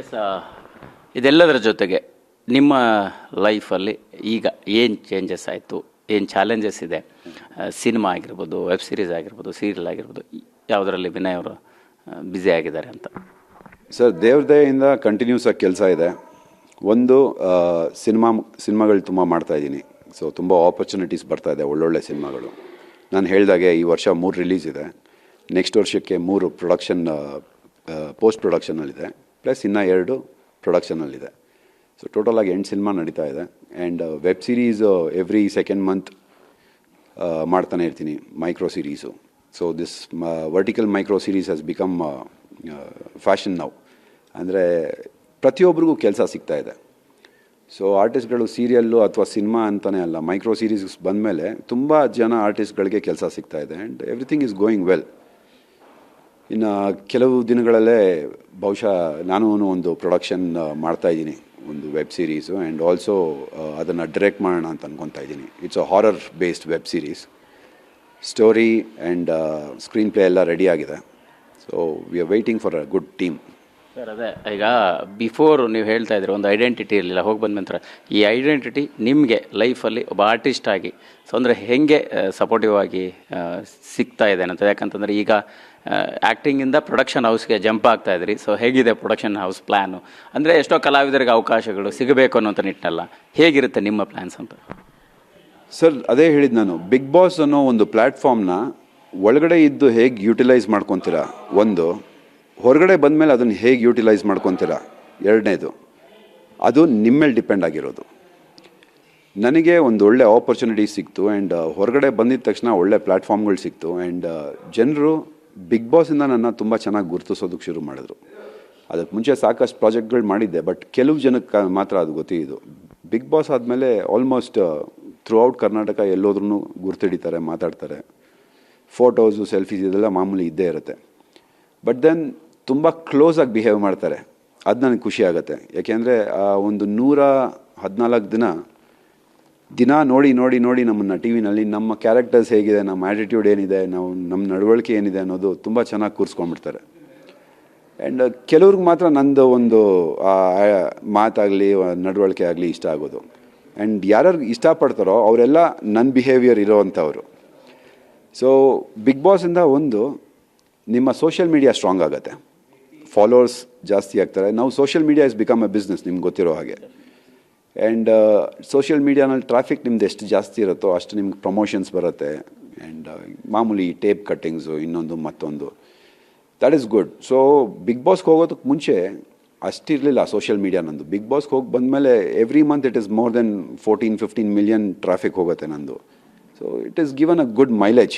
S ಇದೆಲ್ಲದರ ಜೊತೆಗೆ ನಿಮ್ಮ ಲೈಫಲ್ಲಿ ಈಗ ಏನು ಚೇಂಜಸ್ ಆಯಿತು ಏನು ಚಾಲೆಂಜಸ್ ಇದೆ? ಸಿನಿಮಾ ಆಗಿರ್ಬೋದು ವೆಬ್ ಸೀರೀಸ್ ಆಗಿರ್ಬೋದು ಸೀರಿಯಲ್ ಆಗಿರ್ಬೋದು ಯಾವುದರಲ್ಲಿ ವಿನಯ್ ಅವರು ಬ್ಯುಸಿ ಆಗಿದ್ದಾರೆ ಅಂತ? ಸರ್ ದೇವ್ರ ದಯೆಯಿಂದ ಕಂಟಿನ್ಯೂಸ್ ಆಗಿ ಕೆಲಸ ಇದೆ. ಒಂದು ಸಿನಿಮಾ ಸಿನಿಮಾಗಳು ತುಂಬ ಮಾಡ್ತಾ ಇದ್ದೀನಿ. ಸೊ ತುಂಬ ಆಪರ್ಚುನಿಟೀಸ್ ಬರ್ತಾ ಇದೆ ಒಳ್ಳೊಳ್ಳೆ ಸಿನಿಮಾಗಳು. ನಾನು ಹೇಳಿದಾಗೆ ಈ ವರ್ಷ ಮೂರು ರಿಲೀಸ್ ಇದೆ. ನೆಕ್ಸ್ಟ್ ವರ್ಷಕ್ಕೆ ಮೂರು ಪ್ರೊಡಕ್ಷನ್ ಪೋಸ್ಟ್ ಪ್ರೊಡಕ್ಷನಲ್ಲಿದೆ ಪ್ಲಸ್ ಇನ್ನೂ ಎರಡು ಪ್ರೊಡಕ್ಷನಲ್ಲಿದೆ. ಸೊ ಆಗಿ ಎಂಟು ಸಿನಿಮಾ ನಡೀತಾ ಇದೆ. And web series every second month ಮಾಡ್ತಾನೆ ಇರ್ತೀನಿ micro series so this vertical micro series has become fashion ನಾವು ಅಂದರೆ ಪ್ರತಿಯೊಬ್ಬರಿಗೂ ಕೆಲಸ ಸಿಗ್ತಾ ಇದೆ. ಸೊ ಆರ್ಟಿಸ್ಟ್ಗಳು ಸೀರಿಯಲ್ಲು ಅಥವಾ ಸಿನಿಮಾ ಅಂತಲೇ ಅಲ್ಲ ಮೈಕ್ರೋ ಸೀರೀಸ್ ಬಂದಮೇಲೆ ತುಂಬ ಜನ ಆರ್ಟಿಸ್ಟ್ಗಳಿಗೆ ಕೆಲಸ ಸಿಗ್ತಾ ಇದೆ. And everything is going well ಇನ್ನು ಕೆಲವು ದಿನಗಳಲ್ಲೇ ಬಹುಶಃ ನಾನು ಒಂದು ಪ್ರೊಡಕ್ಷನ್ ಮಾಡ್ತಾ ಇದ್ದೀನಿ. ಒಂದು ವೆಬ್ ಸೀರೀಸು ಆ್ಯಂಡ್ ಆಲ್ಸೋ ಅದನ್ನು ಡೈರೆಕ್ಟ್ ಮಾಡೋಣ ಅಂತ ಅನ್ಕೊತಾ ಇದ್ದೀನಿ. It's a horror based web series story and screenplay ಎಲ್ಲ ರೆಡಿ ಆಗಿದೆ. So we are waiting for a good team sir, ಅದೇ, ಈಗ ಬಿಫೋರ್ ನೀವು ಹೇಳ್ತಾ ಇದ್ರಿ ಒಂದು ಐಡೆಂಟಿಟಿ ಇರಲಿಲ್ಲ, ಹೋಗಿ ಬಂದ ನಂತರ. ಈ ಐಡೆಂಟಿಟಿ ನಿಮಗೆ ಲೈಫಲ್ಲಿ ಒಬ್ಬ ಆರ್ಟಿಸ್ಟ್ ಆಗಿ ಸೊ ಅಂದರೆ ಹೇಗೆ ಸಪೋರ್ಟಿವ್ ಆಗಿ ಸಿಗ್ತಾ ಇದೆ ಅಂತ. ಯಾಕಂತಂದರೆ ಈಗ ಆ್ಯಕ್ಟಿಂಗಿಂದ ಪ್ರೊಡಕ್ಷನ್ ಹೌಸ್ಗೆ ಜಂಪ್ ಆಗ್ತಾ ಇದ್ರಿ. ಸೊ ಹೇಗಿದೆ ಪ್ರೊಡಕ್ಷನ್ ಹೌಸ್ ಪ್ಲ್ಯಾನು ಅಂದರೆ ಎಷ್ಟೋ ಕಲಾವಿದರಿಗೆ ಅವಕಾಶಗಳು ಸಿಗಬೇಕು ಅನ್ನೋಂಥ ನಿಟ್ಟಿನಲ್ಲ. ಹೇಗಿರುತ್ತೆ ನಿಮ್ಮ ಪ್ಲ್ಯಾನ್ಸ್ ಅಂತ? ಸರ್, ಅದೇ ಹೇಳಿದ್ದು ನಾನು. ಬಿಗ್ ಬಾಸ್ ಅನ್ನೋ ಒಂದು ಪ್ಲ್ಯಾಟ್ಫಾರ್ಮ್ನ ಒಳಗಡೆ ಇದ್ದು ಹೇಗೆ ಯುಟಿಲೈಸ್ ಮಾಡ್ಕೊತೀರಾ? ಒಂದು ಹೊರಗಡೆ ಬಂದ ಮೇಲೆ ಅದನ್ನು ಹೇಗೆ ಯೂಟಿಲೈಸ್ ಮಾಡ್ಕೊತೀರಾ? ಎರಡನೇದು, ಅದು ನಿಮ್ಮ ಮೇಲೆ ಡಿಪೆಂಡ್ ಆಗಿರೋದು. ನನಗೆ ಒಂದು ಒಳ್ಳೆ ಆಪರ್ಚುನಿಟಿ ಸಿಕ್ತು ಆ್ಯಂಡ್ ಹೊರಗಡೆ ಬಂದಿದ ತಕ್ಷಣ ಒಳ್ಳೆ ಪ್ಲ್ಯಾಟ್ಫಾರ್ಮ್ಗಳು ಸಿಕ್ತು ಆ್ಯಂಡ್ ಜನರು ಬಿಗ್ ಬಾಸಿಂದ ನನ್ನ ತುಂಬ ಚೆನ್ನಾಗಿ ಗುರುತಿಸೋದಕ್ಕೆ ಶುರು ಮಾಡಿದ್ರು. ಅದಕ್ಕೆ ಮುಂಚೆ ಸಾಕಷ್ಟು ಪ್ರಾಜೆಕ್ಟ್ಗಳು ಮಾಡಿದ್ದೆ, ಬಟ್ ಕೆಲವು ಜನಕ್ಕೆ ಮಾತ್ರ ಅದು ಗೊತ್ತಿದ್ದು ಬಿಗ್ ಬಾಸ್ ಆದಮೇಲೆ ಆಲ್ಮೋಸ್ಟ್ ಥ್ರೂ ಔಟ್ ಕರ್ನಾಟಕ ಎಲ್ಲೋದ್ರೂ ಗುರ್ತಿಡಿತಾರೆ, ಮಾತಾಡ್ತಾರೆ. ಫೋಟೋಸು ಸೆಲ್ಫೀಸ್ ಇದೆಲ್ಲ ಮಾಮೂಲಿ ಇದ್ದೇ ಇರುತ್ತೆ. ಬಟ್ ದೆನ್ ತುಂಬ ಕ್ಲೋಸಾಗಿ ಬಿಹೇವ್ ಮಾಡ್ತಾರೆ. ಅದು ನನಗೆ ಖುಷಿ ಆಗುತ್ತೆ. ಯಾಕೆಂದರೆ ಆ ಒಂದು ನೂರ ಹದಿನಾಲ್ಕು ದಿನ ದಿನ ನೋಡಿ ನೋಡಿ ನೋಡಿ ನಮ್ಮನ್ನು ಟಿ ವಿನಲ್ಲಿ ನಮ್ಮ ಕ್ಯಾರೆಕ್ಟರ್ಸ್ ಹೇಗಿದೆ, ನಮ್ಮ ಆ್ಯಟಿಟ್ಯೂಡ್ ಏನಿದೆ, ನಾವು ನಮ್ಮ ನಡವಳಿಕೆ ಏನಿದೆ ಅನ್ನೋದು ತುಂಬ ಚೆನ್ನಾಗಿ ಕೂರಿಸ್ಕೊಂಡ್ಬಿಡ್ತಾರೆ. ಆ್ಯಂಡ್ ಕೆಲವ್ರಿಗೆ ಮಾತ್ರ ನಂದು ಒಂದು ಮಾತಾಗಲಿ ನಡವಳಿಕೆ ಆಗಲಿ ಇಷ್ಟ ಆಗೋದು. ಆ್ಯಂಡ್ ಯಾರ್ಯಾರು ಇಷ್ಟಪಡ್ತಾರೋ ಅವರೆಲ್ಲ ನನ್ನ ಬಿಹೇವಿಯರ್ ಇರೋವಂಥವ್ರು. ಸೊ ಬಿಗ್ ಬಾಸಿಂದ ಒಂದು ನಿಮ್ಮ ಸೋಷಿಯಲ್ ಮೀಡಿಯಾ ಸ್ಟ್ರಾಂಗ್ ಆಗುತ್ತೆ. ಫಾಲೋವರ್ಸ್ ಜಾಸ್ತಿ ಆಗ್ತಾರೆ. ನಾವು social media is become a business ನಿಮ್ಗೆ ಗೊತ್ತಿರೋ ಹಾಗೆ. ಆ್ಯಂಡ್ ಸೋಷಿಯಲ್ ಮೀಡಿಯಾನಲ್ಲಿ ಟ್ರಾಫಿಕ್ ನಿಮ್ದು ಎಷ್ಟು ಜಾಸ್ತಿ ಇರುತ್ತೋ ಅಷ್ಟು ನಿಮ್ಗೆ ಪ್ರಮೋಷನ್ಸ್ ಬರುತ್ತೆ. ಆ್ಯಂಡ್ ಮಾಮೂಲಿ ಟೇಪ್ ಕಟ್ಟಿಂಗ್ಸು ಇನ್ನೊಂದು, ಮತ್ತೊಂದು. That is good so Bigg ಬಾಸ್ಗೆ ಹೋಗೋದಕ್ಕೆ ಮುಂಚೆ ಅಷ್ಟಿರಲಿಲ್ಲ ಸೋಷಿಯಲ್ ಮೀಡಿಯಾ ನಂದು. ಬಿಗ್ ಬಾಸ್ಗೆ ಹೋಗಿ ಬಂದಮೇಲೆ every month it is more than fourteen fifteen million traffic ಹೋಗುತ್ತೆ ನಂದು. So it is given a good mileage